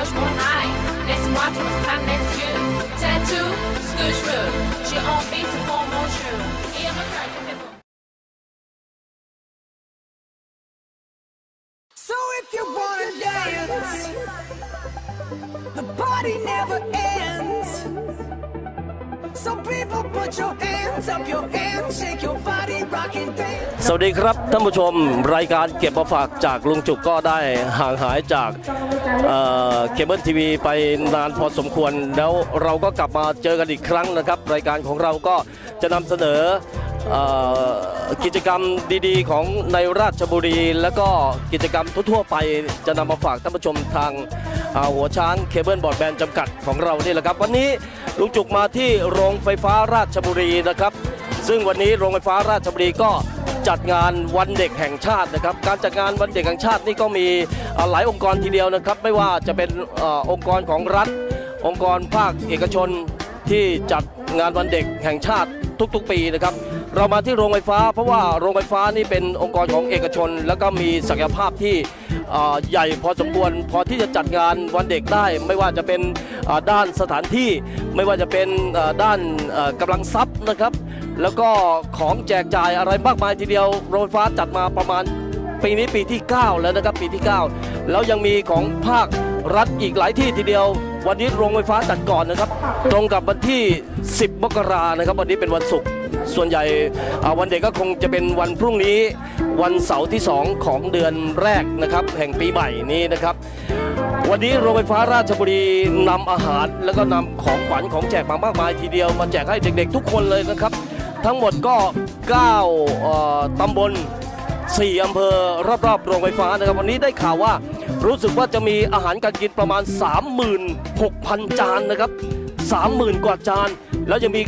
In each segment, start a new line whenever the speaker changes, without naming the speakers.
Rushmore High. Laisse-moi tout le temps les yeux. Tattoo, ce que je veux. J'ai envie de voir mon jeu. Et un cœur qui fait bon.
So if you wanna dance, the party never ends. So people put your hands up, your hands, shake your body, rock and dance.
สวัสดีครับท่านผู้ชมรายการเก็บมาฝากจากลุงจุกก็ได้ห่างหายจาก เคเบิลทีวีไปนานพอสมควร แล้วเราก็กลับมาเจอกันอีกครั้งนะครับ รายการของเราก็จะนำเสนอกิจกรรมดีๆ ของในราชบุรี แล้วก็กิจกรรมทั่วๆไปจะนำมาฝากท่านผู้ชมทางหัวช้างเคเบิลบอร์ดแบนจำกัดของเรานี่แหละครับ วันนี้ลุงจุกมาที่โรงไฟฟ้าราชบุรีนะครับ ซึ่งวันนี้โรงไฟฟ้าราชบุรีก็ จัดงานวันเด็กแห่งชาตินะครับ การจัดงานวันเด็กแห่งชาตินี่ก็มีหลายองค์กรทีเดียวนะครับ ไม่ว่าจะเป็นอองค์กรของรัฐ องค์กรภาคเอกชนที่จัดงานวันเด็กแห่งชาติทุกๆ ปีนะครับ เรามาที่โรงไฟฟ้า เพราะว่าโรงไฟฟ้านี่เป็นองค์กรของเอกชน แล้วก็มีศักยภาพที่ใหญ่พอสมควรพอที่จะจัดงานวันเด็กได้ ไม่ว่าจะเป็นด้านสถานที่ ไม่ว่าจะเป็นด้านกำลังทรัพย์นะครับ แล้วก็ของแจกจ่ายอะไรมากมายทีเดียวโรงไฟฟ้าจัดมาประมาณปีนี้ปีที่ 9 แล้วนะครับปีที่ 9 แล้วยังมีของภาครัฐอีกหลายที่ทีเดียว วันนี้โรงไฟฟ้าจัดก่อนนะครับ ตรงกับวันที่ 10 มกรานะครับ วันนี้เป็นวันศุกร์ส่วนใหญ่วันเด็กก็คงจะเป็นวันพรุ่งนี้วันเสาร์ที่ 2 ของเดือนแรกนะครับ แห่งปีใหม่นี้นะครับ วันนี้โรงไฟฟ้าราชบุรีนำอาหาร แล้วก็นำของขวัญของแจกมามากมายทีเดียวมาแจกให้เด็กๆ ทุกคนเลยนะครับ ทั้งหมดก็9เอ่อตำบล 4 อำเภอรอบๆโรงไฟฟ้านะครับ วันนี้ได้ข่าวว่ารู้สึกว่าจะมีอาหารการกินประมาณ 36,000 จานนะครับ 30,000 กว่าจาน แล้วยังมี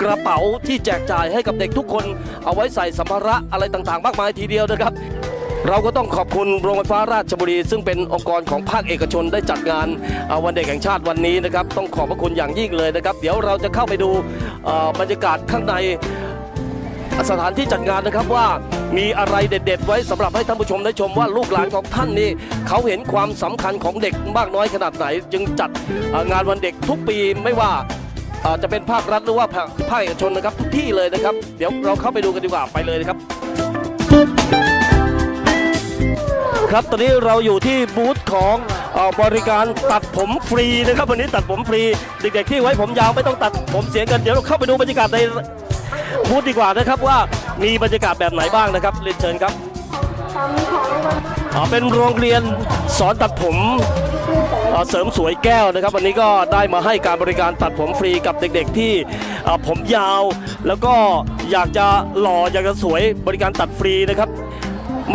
กระเป๋าที่แจกจ่ายให้กับเด็กทุกคน เอาไว้ใส่สัมภาระอะไรต่างๆ มากมายทีเดียวนะครับ เราก็ต้องขอบคุณโรงไฟฟ้าราชบุรี ซึ่งเป็นองค์กรของภาคเอกชนได้จัดงานวันเด็กแห่งชาติวันนี้นะครับ ต้องขอบพระคุณอย่างยิ่งเลยนะครับ เดี๋ยวเราจะเข้าไปดูบรรยากาศข้างใน สถานที่จัดงานนะครับว่ามีอะไรเด็ด ๆ ไว้สำหรับให้ท่านผู้ชมได้ชมว่าลูกหลานของท่านนี่เขาเห็นความสำคัญของเด็กมากน้อยขนาดไหน จึงจัดงานวันเด็กทุกปีไม่ว่าจะเป็นภาครัฐหรือว่าภาคเอกชนนะครับทุกที่เลยนะครับ เดี๋ยวเราเข้าไปดูกันดีกว่าไปเลยนะครับ ครับตอนนี้เราอยู่ที่บูธของอบริการตัดผมฟรีนะครับวันนี้ตัดผมฟรีเด็กๆที่ไว้ผมยาวไม่ต้องตัดผมเสียเงินเดี๋ยวเราเข้าไปดูบรรยากาศใน บูธดีกว่านะครับว่ามีบรรยากาศแบบไหนบ้างนะครับเรียนเชิญครับอ๋อเป็นโรงเรียนสอนตัดผมเสริมสวยแก้วนะครับ วันนี้ก็ได้มาให้การบริการตัดผมฟรีกับเด็กๆที่ผมยาว แล้วก็อยากจะหล่ออยากจะสวยบริการตัดฟรีนะครับ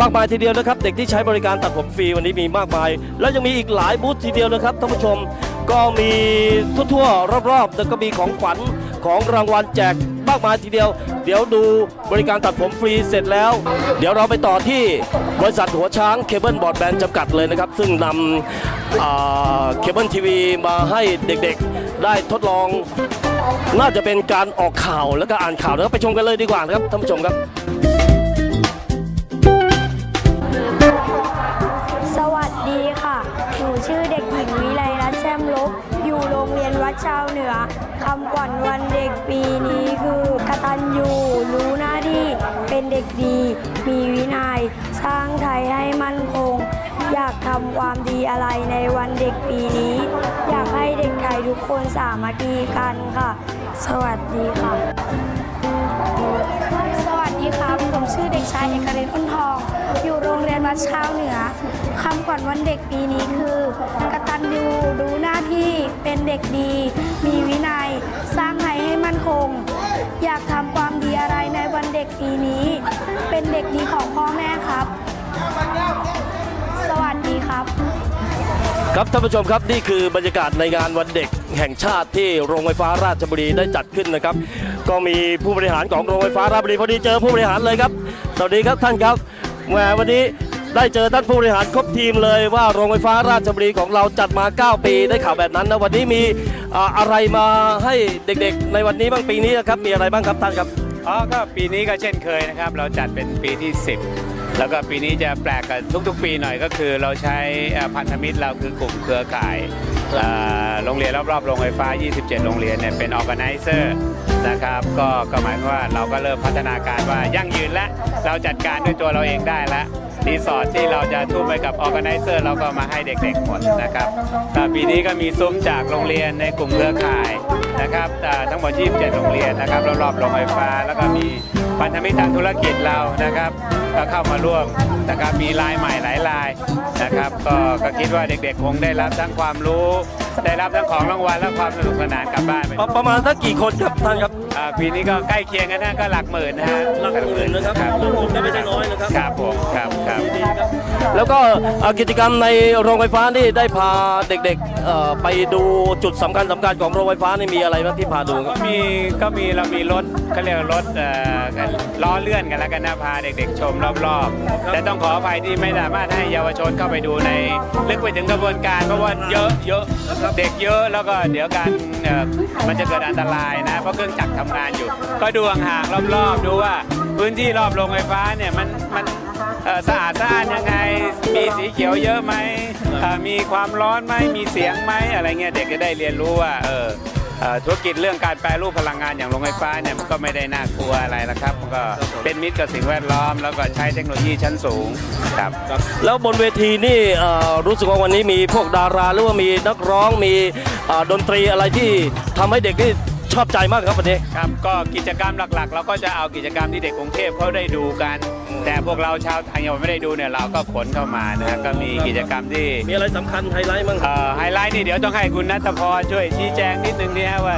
มากมายทีเดียวนะครับ เด็กที่ใช้บริการตัดผมฟรีวันนี้มีมากมาย แล้วยังมีอีกหลายบูธทีเดียวนะครับท่านผู้ชมก็มีทั่วๆรอบๆแล้วก็มีของขวัญของรางวัลแจก มากมายทีเดียว เดี๋ยวดูบริการตัดผมฟรีเสร็จแล้ว เดี๋ยวเราไปต่อที่บริษัทหัวช้างเคเบิลบอร์ดแบนด์จำกัดเลยนะครับ ซึ่งนำเคเบิลทีวีมาให้เด็กๆได้ทดลอง น่าจะเป็นการออกข่าวแล้วก็อ่านข่าวนะครับไปชมกันเลยดีกว่านะครับท่านผู้ชมครับ
ให้มั่นคง อยากทำความดีอะไรในวันเด็กปีนี้ อยากให้เด็กไทยทุกคนสามัคคีกันค่ะ สวัสดีค่ะ สวัสดีครับผมชื่อเด็กชายเอกเรนอ้นทอง อยู่โรงเรียนวัดเช้าเหนือคำขวัญวันเด็กปีนี้คือกตัญญูรู้หน้าที่เป็นเด็กดี มีวินัย สร้างไทยให้มั่นคง อยากทำความดีอะไรในวันเด็กปีนี้ เป็นเด็กดีของพ่อแม่ครับ ครับ
ครับท่านผู้ชมครับนี่คือบรรยากาศในงานวันเด็กแห่งชาติที่โรงไฟฟ้าราชบุรีได้จัดขึ้นนะครับ ก็มีผู้บริหารของโรงไฟฟ้าราชบุรีพอดีเจอผู้บริหารเลยครับสวัสดีครับท่านครับแหมวันนี้ได้เจอท่านผู้บริหารครบทีมเลยว่าโรงไฟฟ้าราชบุรีของเราจัดมา 9 ปีได้ข่าวแบบนั้นนะวันนี้มีอ่าอะไรมาให้เด็กๆ ในวันนี้บ้างปีนี้นะครับมีอะไรบ้างครับท่านครับ
อ๋อก็ปีนี้ก็เช่นเคยนะครับ เราจัดเป็นปีที่ 10 แล้วก็ปีนี้จะแปลกกับทุกๆ ปีหน่อยก็คือเราใช้พันธมิตรเราคือกลุ่มเครือข่ายโรงเรียนรอบๆโรงไฟฟ้า 27 โรงเรียนเนี่ยเป็น organizer นะครับก็ก็หมายความว่าเราก็เริ่มพัฒนาการว่ายั่งยืนและเราจัดการด้วยตัวเราเองได้แล้วรีสอร์ทที่เราจะทุ่มไปกับ organizer เราก็มาให้เด็กๆหมดนะครับแต่ปีนี้ก็มีซุ้มจากโรงเรียนในกลุ่มเครือข่าย นะครับอ่ทั้งหมด 27 โรงเรียนนะครับรอบๆโรงไฟฟ้า แล้วก็มีพันธมิตรทางธุรกิจเรานะครับ ก็เข้ามาร่วมนะครับมีลายใหม่หลายลายนะครับ ก็ก็คิดว่าเด็กๆ คงได้รับทั้งความรู้ ได้รับทั้งของรางวัลและความสนุกสนานกลับบ้านไป
ประประมาณสักกี่คนครับท่านครับ
อ่าปีนี้ก็ใกล้เคียงกันนะก็หลักหมื่นนะฮะ
หลักหมื่นนะครับ
ครับ
หลักหมื่นก็ไม่ใช่น้อยนะครับ
ครับผมครับครับ
แล้วก็เอ่อกิจกรรมในโรงไฟฟ้านี่ได้พาเด็กๆเอ่อไปดูจุดสำคัญสำคัญของโรงไฟฟ้านี่มีอะไรบ้างที่พาดูค
ก็
รับ
มีก็มีเรามีรถเขาเรียกว่ารถเอ่อล้อเลื่อนกันแล้วกันนะพาเด็กๆชมรอบๆแต่ต้องขออภัยที่ไม่สามารถให้เยาวชนเข้าไปดูในลึกไปถึงกระบวนการเพราะว่าเยอะเยอะเด็กเยอะแล้วก็เดี๋ยวการเออมันจะเกิดอันตรายนะ เพราะเครื่องจักรทำงานอยู่ ก็ดูห่างๆรอบๆ ดูว่าพื้นที่รอบโรงไฟฟ้าเนี่ยมันมันสะอาดสะอาดยังไง มีสีเขียวเยอะไหมมีความร้อนไหมมีเสียงไหมอะไรเงี้ยเด็กจะได้เรียนรู้ว่าเออ ธุรกิจเรื่องการแปรรูปพลังงานอย่างโรงไฟฟ้าเนี่ยมันก็ไม่ได้น่ากลัวอะไรนะครับ มันก็เป็นมิตรกับสิ่งแวดล้อม แล้วก็ใช้เทคโนโลยีชั้นสูงครับ
แล้วบนเวทีนี่เอ่อรู้สึกว่าวันนี้มีพวกดาราหรือว่ามีนักร้องมีเอ่อดนตรีอะไรที่ทำให้เด็กนี่ ชอบใจมากครับวันนี้
ครับก็กิจกรรมหลักๆ เราก็จะเอากิจกรรมที่เด็กกรุงเทพเขาได้ดูกัน แต่พวกเราชาวไทยยังไม่ได้ดูเนี่ยเราก็ขนเข้ามานะฮะก็มีกิจกรรมที่
มีอะไรสำคัญไฮไลท์มั้ง
เอ่อไฮไลท์นี่เดี๋ยวต้องให้คุณนัทพรช่วยชี้แจงนิดนึงเนี่ยว่า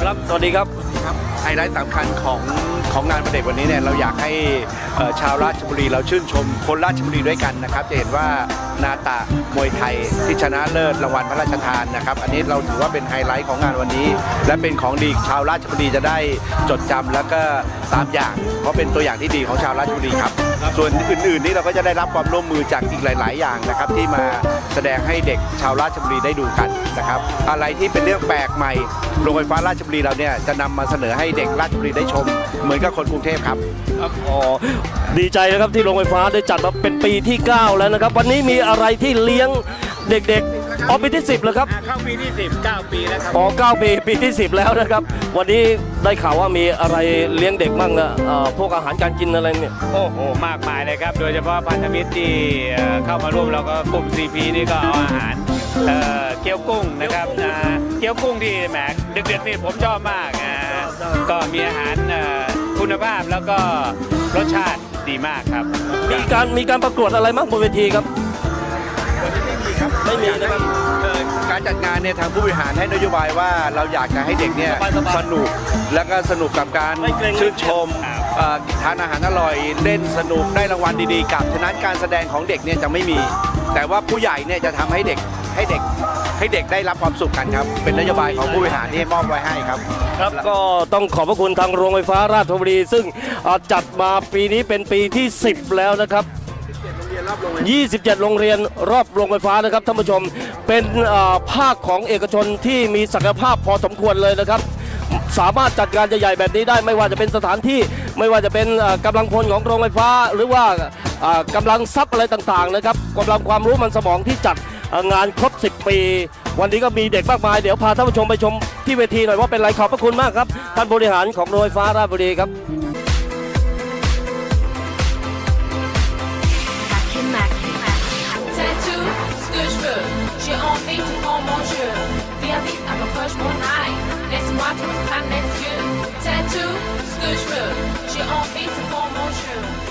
ครับสวัสดีครับ
ไฮไลท์สำคัญของของงานวันเด็กวันนี้เนี่ยเราอยากให้เอ่อชาวราชบุรีเราชื่นชมคนราชบุรีด้วยกันนะครับ จะเห็นว่า นาตะมวยไทยที่ชนะเลิศรางวัลพระราชทานนะครับ อันนี้เราถือว่าเป็นไฮไลท์ของงานวันนี้ และเป็นของดีชาวราชบุรีจะได้จดจำแล้วก็ตามอย่าง เพราะเป็นตัวอย่างที่ดีของชาวราชบุรีครับ ส่วนอื่น ๆ นี่เราก็จะได้รับความร่วมมือจากอีกหลาย ๆ อย่างนะครับ ที่มาแสดงให้เด็กชาวราชบุรีได้ดูกันนะครับ อะไรที่เป็นเรื่องแปลกใหม่โรงไฟฟ้าราชบุรีเราเนี่ยจะนำมาเสนอให้เด็กราชบุรีได้ชม เหมือนกับคนกรุงเทพครับ
อ๋อดีใจนะครับที่โรงไฟฟ้าได้จัดมาเป็นปีที่ 9 แล้วนะครับ วันนี้มีอะไรที่เลี้ยงเด็กๆอ๋อปีที่ 10แล้วครับ
เข้าปีที่10 9ปีแล้วครับ
อ๋อ9ปีปีที่ 10 แล้วนะครับ วันนี้ได้ข่าวว่ามีอะไรเลี้ยงเด็กบ้างนะเอ่อพวกอาหารการกินอะไรเนี่ย
โอ้โห มากมายเลยครับ โดยเฉพาะพันธมิตรที่เอ่อเข้ามาร่วมเราก็กลุ่ม CP นี่ก็เอาอาหารเอ่อเกี๊ยวกุ้งนะครับอ่าเกี๊ยวกุ้งที่แหมดึกๆนี่ผมชอบมากอ่าก็มีอาหารเอ่อคุณภาพแล้วก็รสชาติดีมากครับ
มีการมีการประกวดอะไรบ้างบนเวทีครับ ไม่มีนะครับ
เอ่อการจัดงานเนี่ยทางผู้บริหารให้นโยบายว่าเราอยากจะให้เด็กเนี่ย
สบายๆ
สนุกแล้วก็สนุกกับการ
ไม่เกรง
ชื่นชม
ครับ
เอ่อทานอาหารอร่อยเล่นสนุกได้รางวัลดีๆกลับฉะนั้นการแสดงของเด็กเนี่ยจะไม่มี แต่ว่าผู้ใหญ่เนี่ยจะทำให้เด็กให้เด็กให้เด็กได้รับความสุขกันครับ เป็นนโยบายของผู้บริหารที่มอบไว้ให้ครับ
ครับก็ต้องขอบพระคุณทางโรงไฟฟ้าราชบุรี ซึ่งเอ่อจัดมาปีนี้เป็นปีที่ 10 แล้วนะครับ 27 โรงเรียนรอบโรงไฟฟ้านะครับท่านผู้ชม เป็นภาคของเอกชนที่มีศักยภาพพอสมควรเลยนะครับ สามารถจัดการใหญ่ๆแบบนี้ได้ไม่ว่าจะเป็นสถานที่ไม่ว่าจะเป็นเอ่อกำลังพลของโรงไฟฟ้า หรือว่าเอ่อกำลังทรัพย์อะไรต่างๆนะครับกำลังความรู้มันสมองที่จัดงานครบ 10 ปี วันนี้ก็มีเด็กมากมาย เดี๋ยวพาท่านผู้ชมไปชมที่เวทีหน่อยว่าเป็นไรขอบพระคุณมากครับ ท่านบริหารของโรงไฟฟ้าราชบุรีครับ
dit oh à me proche mon J'ai envie de